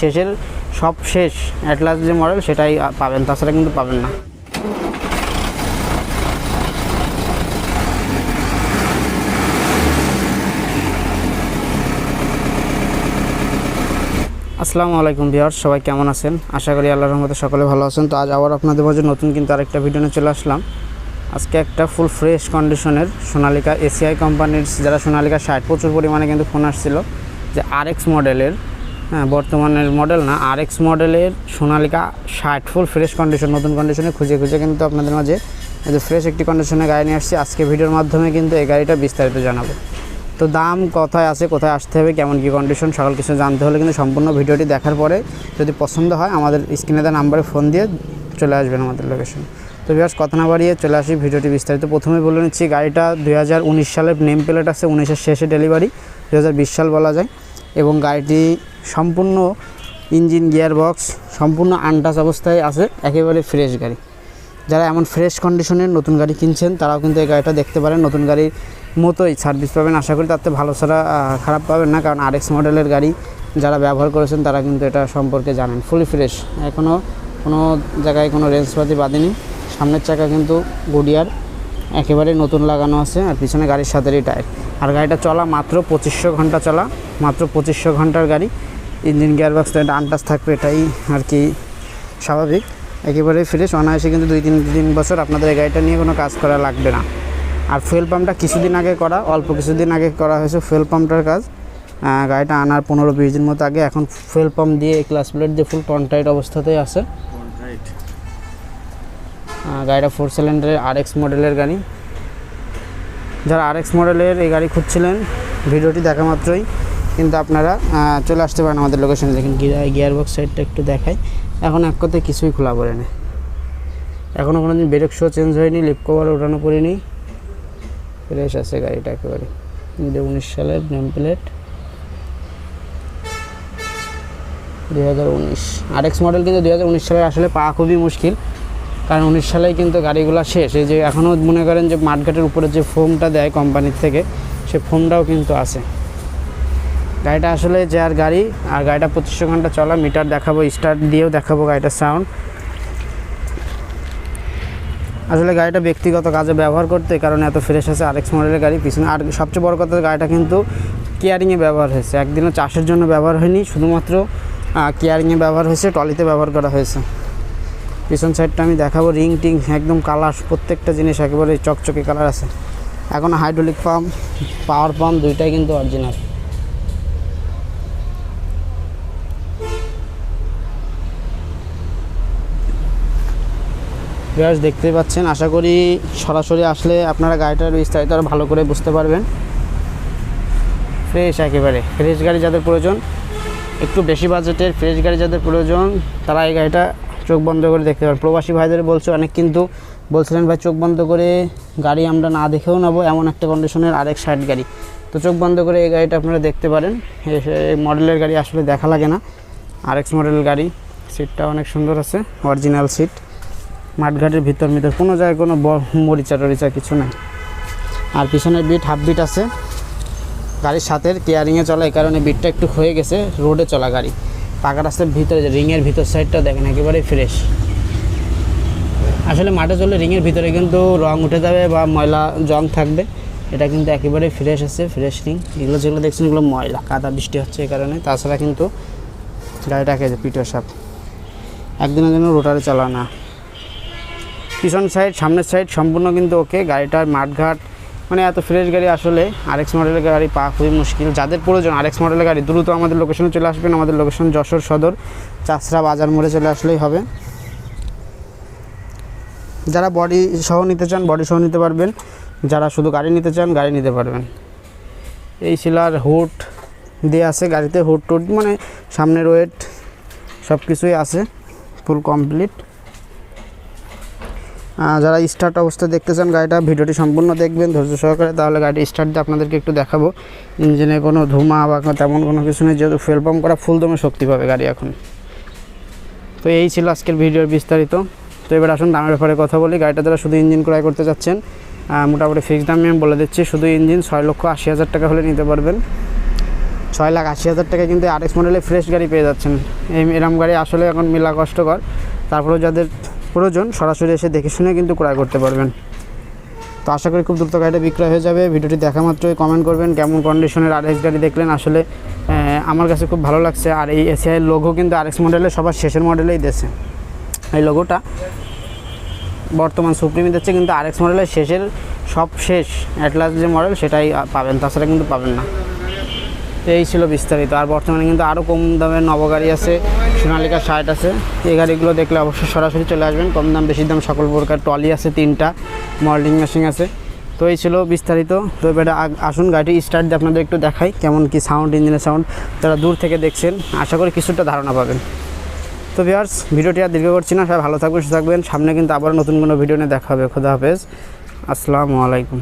শেষের সব শেষ অ্যাটলাস যে মডেল সেটাই পাবেন, তাছাড়া কিন্তু পাবেন না। আসসালামু আলাইকুম বিহার সবাই কেমন আছেন? আশা করি আল্লাহর রহমতে সকলে ভালো আছেন। তো আজ আবার আপনাদের মাঝে নতুন কিন্তু আরেকটা ভিডিও নিয়ে চলে আসলাম। আজকে একটা ফুল ফ্রেশ কন্ডিশনের সোনালিকা এসিআই কোম্পানির যারা সোনালিকা ষাট প্রচুর পরিমাণে কিন্তু ফোন আসছিল, যে আরএক্স মডেলের হ্যাঁ বর্তমানের মডেল না আর এক্স মডেলের সোনালিকা ষাট ফুল ফ্রেশ কন্ডিশন নতুন কন্ডিশনে খুঁজে খুঁজে কিন্তু আপনাদের মাঝে যে ফ্রেশ একটি কন্ডিশনে গাড়ি নিয়ে আসছি। আজকে ভিডিওর মাধ্যমে কিন্তু এই গাড়িটা বিস্তারিত জানাব। তো দাম কোথায় আছে, কোথায় আসতে হবে, কেমন কী কন্ডিশন সকল কিছু জানতে হলে কিন্তু সম্পূর্ণ ভিডিওটি দেখার পরে যদি পছন্দ হয়, আমাদের স্ক্রিনে দেওয়া নাম্বারে ফোন দিয়ে চলে আসবেন আমাদের লোকেশন তো বিহার কথা না বাড়িয়ে চলে আসি ভিডিওটি বিস্তারিত। প্রথমে বলে নিচ্ছি, গাড়িটা দু হাজার উনিশ সালের নেম প্লেট আছে, উনিশের শেষে ডেলিভারি দু হাজার বিশ সাল বলা যায়। এবং গাড়িটি সম্পূর্ণ ইঞ্জিন গিয়ার বক্স সম্পূর্ণ আনটাচ অবস্থায় আছে, একেবারে ফ্রেশ গাড়ি। যারা এমন ফ্রেশ কন্ডিশনের নতুন গাড়ি কিনছেন, তারাও কিন্তু এই গাড়িটা দেখতে পারেন। নতুন গাড়ির মতোই সার্ভিস পাবেন। আশা করি তাতে ভালো ছাড়া খারাপ পাবেন না। কারণ আরএক্স মডেলের গাড়ি যারা ব্যবহার করেছেন, তারা কিন্তু এটা সম্পর্কে জানেন। ফুলি ফ্রেশ এখনও কোনো জায়গায় কোনো রেঞ্জপাতি বাঁধেনি। সামনের চাকা কিন্তু গুডিয়ার। একেবারে নতুন লাগানো আছে। আর পিছনে গাড়ির সাথেরই টায়ার আর গাড়িটা চলা মাত্র পঁচিশশো ঘণ্টা চলা। মাত্র পঁচিশশো ঘণ্টার গাড়ি। ইঞ্জিন গিয়ার বক্স এটা আনটাস থাকবে এটাই আর কি স্বাভাবিক। একেবারেই ফ্রেশ অনায়াসে কিন্তু দুই তিন তিন বছর আপনাদের এই গাড়িটা নিয়ে কোনো কাজ করা লাগবে না। আর ফুয়েল পাম্পটা কিছুদিন আগে করা অল্প কিছুদিন আগে করা হয়েছে ফুয়েল পাম্পটার কাজ। গাড়িটা আনার পনেরো বিশ দিন মতো আগে এখন ফুয়েল পাম্প দিয়ে এই ক্লাস প্লেট দিয়ে ফুল কন্টাইট অবস্থাতেই আছে। গাড়িটা ফোর সিলিন্ডারের আর এক্স মডেলের গাড়ি। যারা আর এক্স মডেলের এই গাড়ি খুঁজছিলেন ভিডিওটি দেখা মাত্রই। কিন্তু আপনারা চলে আসতে পারেন আমাদের লোকেশনে দেখেন গিয়ার বক্স সাইডটা একটু দেখাই। এখন এক কথায় কিছুই খোলা পড়ে না। এখনও কোনো দিন ব্রেক শো চেঞ্জ হয়নি লিপ কভার ওঠানো পড়েনি। ফ্রেশ আছে গাড়িটা একেবারে। দু উনিশ সালের নেম প্লেট দুই হাজার উনিশ। আর এক্স মডেল কিন্তু দুই হাজার উনিশ সালে আসলে পাওয়া খুবই মুশকিল। কারণ উনিশ সালেই কিন্তু গাড়িগুলো শেষ। এই যে এখনও মনে করেন যে মাঠঘাটের উপরে যে ফোমটা দেয় কোম্পানির থেকে, সে ফোমটাও কিন্তু আছে। গাড়িটা আসলে যার গাড়ি, আর গাড়িটা পঁচিশশো ঘণ্টা চলা, মিটার দেখাবো স্টার্ট দিয়েও দেখাবো গাড়িটার সাউন্ড আসলে গাড়িটা ব্যক্তিগত কাজে ব্যবহার করতে কারণ এত ফ্রেশ আছে আরেক্স মডেলের গাড়ি। পিছনে আর সবচেয়ে বড় কথা, গাড়িটা কিন্তু কেয়ারিংয়ে ব্যবহার হয়েছে। একদিনও চাষের জন্য ব্যবহার হয়নি, শুধুমাত্র কেয়ারিংয়ে ব্যবহার হয়েছে টলিতে ব্যবহার করা হয়েছে। পিছন সাইডটা আমি দেখাবো রিং টিং, একদম কালার প্রত্যেকটা জিনিস একেবারে চকচকে কালার আছে। এখন হাইড্রোলিক পাম্প পাওয়ার পাম্প দুইটাই কিন্তু অরিজিনাল ভিউয়ার্স দেখতেই পাচ্ছেন। আশা করি সরাসরি আসলে আপনারা গাড়িটার বিস্তারিত আরও ভালো করে বুঝতে পারবেন। ফ্রেশ একেবারে। ফ্রেশ গাড়ি যাদের প্রয়োজন, একটু বেশি বাজেটের ফ্রেশ গাড়ি যাদের প্রয়োজন, তারা এই গাড়িটা চোখ বন্ধ করে দেখতে পারেন। প্রবাসী ভাইদের বলছে, অনেক কিন্তু বলছিলেন, ভাই, চোখ বন্ধ করে গাড়ি আমরা না দেখেও নেব, এমন একটা কন্ডিশনের আরেক সাইড গাড়ি। তো চোখ বন্ধ করে এই গাড়িটা আপনারা দেখতে পারেন। এই মডেলের গাড়ি আসলে দেখা লাগে না। আরেক্স মডেলের গাড়ি। সিটটা অনেক সুন্দর আছে অরিজিনাল সিট মাঠঘাটের ভিতর ভিতর কোনো জায়গায় কোনো মরিচা টরিচা কিছু নাই। আর পিছনের বিট, হাফ বিট আছে। গাড়ির সাথে কেয়ারিংয়ে চলা, এই কারণে বিটটা একটু হয়ে গেছে, রোডে চলা গাড়ি। পাকা রাস্তার ভিতরে যে রিংয়ের ভিতর সাইডটা দেখেন একেবারে ফ্রেশ আসলে মাঠে চললে রিংয়ের ভিতরে কিন্তু রং উঠে যাবে বা ময়লা, জং থাকবে। এটা কিন্তু একেবারে ফ্রেশ আছে ফ্রেশ রিং এগুলো যেগুলো দেখছেন, এগুলো ময়লা, কাদা বৃষ্টি হচ্ছে এই কারণে। তাছাড়া কিন্তু গাড়িটাকে পিটো সাপ একদিনের জন্য রোটারে চলা না পিছন সাইড সামনের সাইড সম্পূর্ণ কিন্তু ওকে গাড়িটার মাঠঘাট মানে এত ফ্রেশ গাড়ি আসলে আরেক্স মডেলের গাড়ি পাওয়া খুবই মুশকিল। যাদের প্রয়োজন আরেক্স মডেলের গাড়ি দ্রুত আমাদের লোকেশনে চলে আসবেন। আমাদের লোকেশন যশোর সদর, চাষরা বাজার মোড়ে চলে আসলেই হবে। যারা বডি সহ নিতে চান বডি সহ নিতে পারবেন। যারা শুধু গাড়ি নিতে চান, গাড়ি নিতে পারবেন। এই শিলার হুড দিয়ে আছে গাড়িতে হুড টুড মানে সামনের ওয়েট সব কিছুই আছে ফুল কমপ্লিট যারা স্টার্ট অবস্থা দেখতে চান গাড়িটা, ভিডিওটি সম্পূর্ণ দেখবেন, ধৈর্য সহকারে, তাহলে গাড়িটি স্টার্ট দিয়ে আপনাদেরকে একটু দেখাবো। ইঞ্জিনে কোনো ধুমা বা তেমন কোনো কিছু নেই, যেহেতু ফুয়েল পাম্প করা ফুল দমে শক্তি পাবে গাড়ি এখন। তো এই ছিল আজকের ভিডিওর বিস্তারিত। তো এবার আসুন দামের ব্যাপারে কথা বলি। গাড়িটা যারা শুধু ইঞ্জিন ক্রয় করতে চাচ্ছেন মোটামুটি ফিক্সড দামে আমি বলে দিচ্ছি, শুধু ইঞ্জিন ছয় লক্ষ আশি হাজার টাকা হলে নিতে পারবেন। ছয় লাখ আশি হাজার টাকা কিন্তু আরএক্স মডেলে ফ্রেশ গাড়ি পেয়ে যাচ্ছেন। এই এরম গাড়ি আসলে এখন মেলা কষ্টকর। তারপরেও যাদের প্রয়োজন, সরাসরি এসে দেখে শুনে কিন্তু ক্রয় করতে পারবেন। তো আশা করি খুব দ্রুত গাড়িটা বিক্রয় হয়ে যাবে। ভিডিওটি দেখা মাত্রই কমেন্ট করবেন, কেমন কন্ডিশনের আরএক্স গাড়ি দেখলেন। আসলে আমার কাছে খুব ভালো লাগছে। আর এই এসিআই লোগো কিন্তু আর এক্স মডেলে সবার শেষের মডেলেই দিয়েছে। এই লোগোটা বর্তমান সুপ্রিমি দিচ্ছে, কিন্তু আর এক্স মডেলের শেষের সব শেষ অ্যাটলাস যে মডেল সেটাই পাবেন, তাছাড়া কিন্তু পাবেন না। এই ছিল বিস্তারিত। আর বর্তমানে কিন্তু আরও কম দামের নবগাড়ি আছে সোনালিকা শার্ট আছে। এই গাড়িগুলো দেখলে অবশ্যই সরাসরি চলে আসবেন। কম দাম, বেশি দাম সকল প্রকার ট্রলি আছে, তিনটা। মল্ডিং মেশিন আছে। তো এই ছিল বিস্তারিত। তো এবারে আসুন, গাড়িটি স্টার্ট দিয়ে আপনাদের একটু দেখাই কেমন কি সাউন্ড ইঞ্জিনের সাউন্ড তারা দূর থেকে দেখছেন, আশা করি কিছুটা ধারণা পাবেন। তো ভিউয়ার্স ভিডিওটি আর দীর্ঘ করছি না। সবাই ভালো থাকবেন, সুস্থ থাকবেন। সামনে কিন্তু আবার নতুন কোনো ভিডিও নিয়ে দেখা হবে। খোদা হাফেজ। আসসালামু আলাইকুম।